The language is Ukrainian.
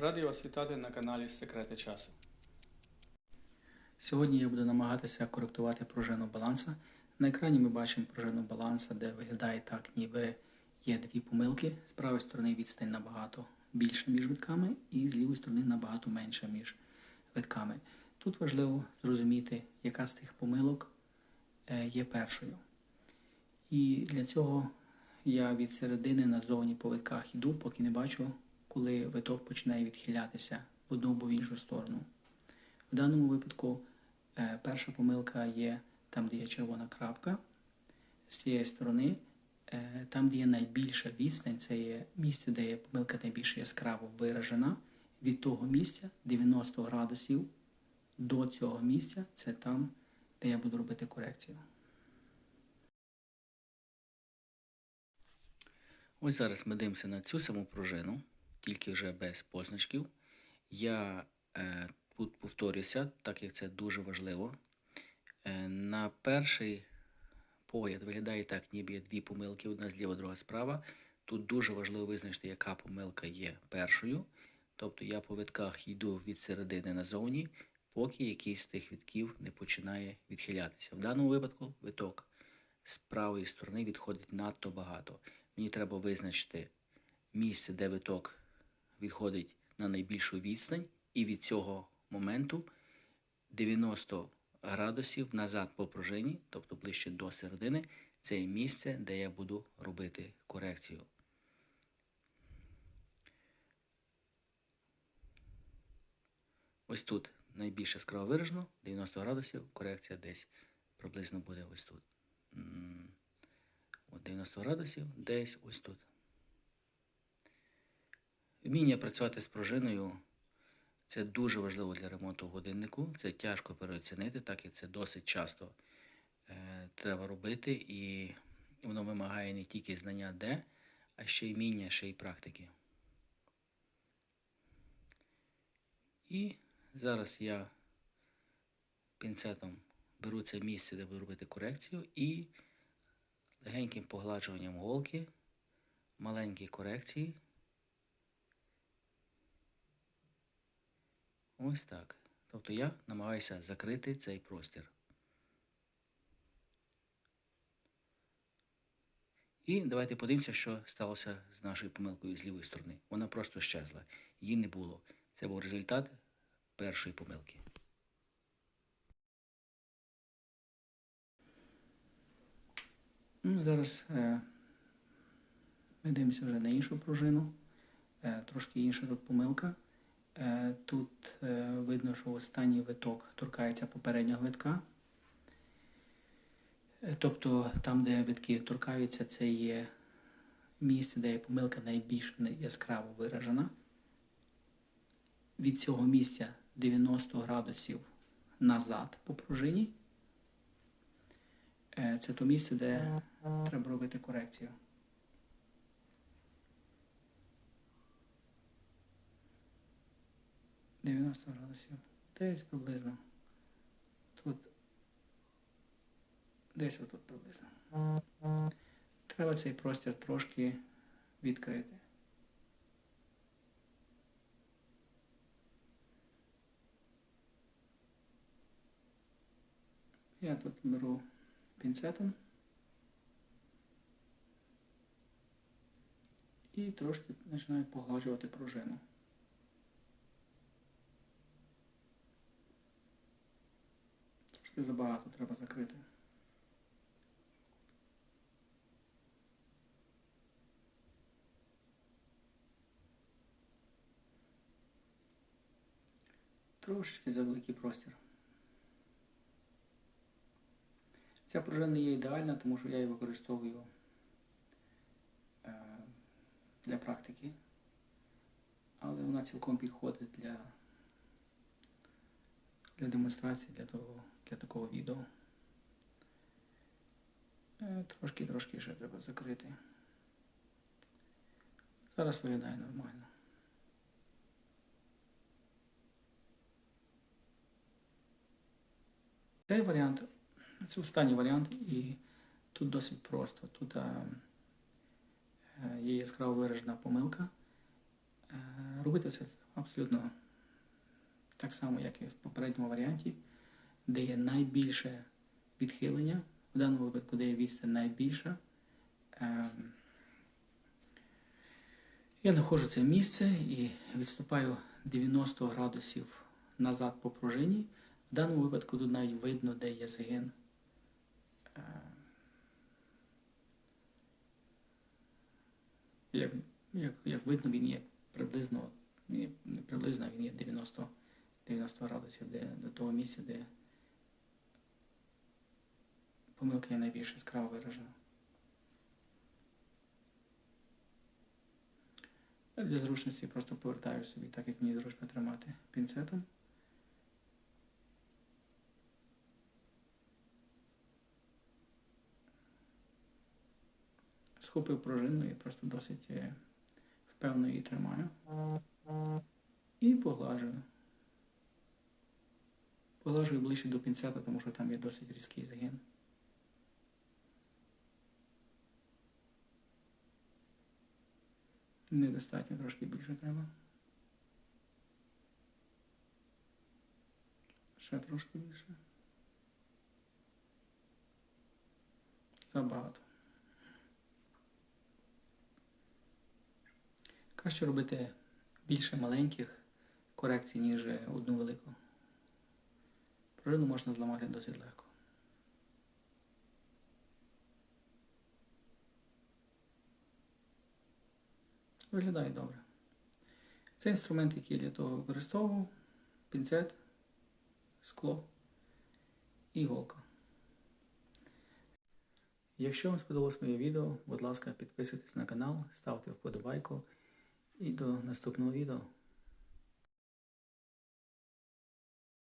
Радий вас вітати на каналі Секрети часу. Сьогодні я буду намагатися коректувати пружину баланса. На екрані ми бачимо пружину баланса, де виглядає так, ніби є дві помилки. З правої сторони відстань набагато більша між витками, і з лівої сторони набагато менша між витками. Тут важливо зрозуміти, яка з тих помилок е, є першою. І для цього я від середини назовні по витках йду, поки не бачу, коли виток починає відхилятися в одну або в іншу сторону. В даному випадку е, перша помилка є там, де є червона крапка. З цієї сторони, е, там, де є найбільша відстань, це є місце, де є помилка найбільш яскраво виражена. Від того місця 90 градусів до цього місця це там, де я буду робити корекцію. Ось зараз ми дивимося на цю саму пружину, тільки вже без позначків. Я е, тут повторюся, так як це дуже важливо. Е, на перший погляд виглядає так, ніби є дві помилки, одна зліва, друга справа. Тут дуже важливо визначити, яка помилка є першою. Тобто я по витках йду від середини назовні, поки якийсь з тих витків не починає відхилятися. В даному випадку виток з правої сторони відходить надто багато. Мені треба визначити місце, де виток відходить на найбільшу відстань, і від цього моменту 90 градусів назад по пружині, тобто ближче до середини, це місце, де я буду робити корекцію. Ось тут найбільше яскраво виражено, 90 градусів, корекція десь приблизно буде ось тут. От 90 градусів, десь ось тут. Вміння працювати з пружиною це дуже важливо для ремонту годиннику. Це тяжко переоцінити, так як це досить часто е, треба робити, і воно вимагає не тільки знання де, а ще й вміння, ще й практики. І зараз я пінцетом беру це місце, де буду робити корекцію, і легеньким погладжуванням голки, маленькі корекції. Ось так. Тобто я намагаюся закрити цей простір. І давайте подивимося, що сталося з нашою помилкою з лівої сторони. Вона просто щезла. Її не було. Це був результат першої помилки. Ну, зараз е, ми дивимося вже на іншу пружину. Е, трошки інша тут помилка. Е, тут е, видно, що останній виток торкається попереднього витка. Е, тобто там, де витки торкаються, це є місце, де помилка найбільш яскраво виражена. Від цього місця 90 градусів назад по пружині. Це то місце, де треба робити корекцію. Дев'яносто градусів. Десь приблизно. Тут. Десь отут приблизно. Треба цей простір трошки відкрити. Я тут беру пінцетом і трошки починаю погладжувати пружину. Трошки забагато треба закрити. Трошечки завеликий простір. Ця пружина є ідеальна, тому що я її використовую е, для практики, але вона цілком підходить для, для демонстрації, для, того, для такого відео. Е, Трошки трошки ще треба закрити. Зараз виглядає нормально. Цей варіант це останній варіант, і тут досить просто. Тут е, е, є яскраво виражена помилка. Е, Робити все абсолютно так само, як і в попередньому варіанті, де є найбільше відхилення, в даному випадку, де є відстань найбільша. Ем, Я знаходжу це місце і відступаю 90 градусів назад по пружині. В даному випадку тут навіть видно, де є згин. Ем, Як, як, як видно, він є приблизно, приблизно, він є 90, 90 градусів де, до того місця, де помилка є найбільш яскраво виражена. Для зручності просто повертаю собі, так як мені зручно тримати пінцетом. Схопив пружину і просто досить е, впевнено її тримаю. І поглажую. Поглажую ближче до пінцета, тому що там є досить різкий згин. Недостатньо, трошки більше треба. Ще трошки більше. Забагато. Краще робити більше маленьких корекцій, ніж одну велику. Пружину можна зламати досить легко. Виглядає добре. Це інструмент, який я для того використовував. Пінцет, скло і голка. Якщо вам сподобалось моє відео, будь ласка, підписуйтесь на канал, ставте вподобайку і до наступного відео.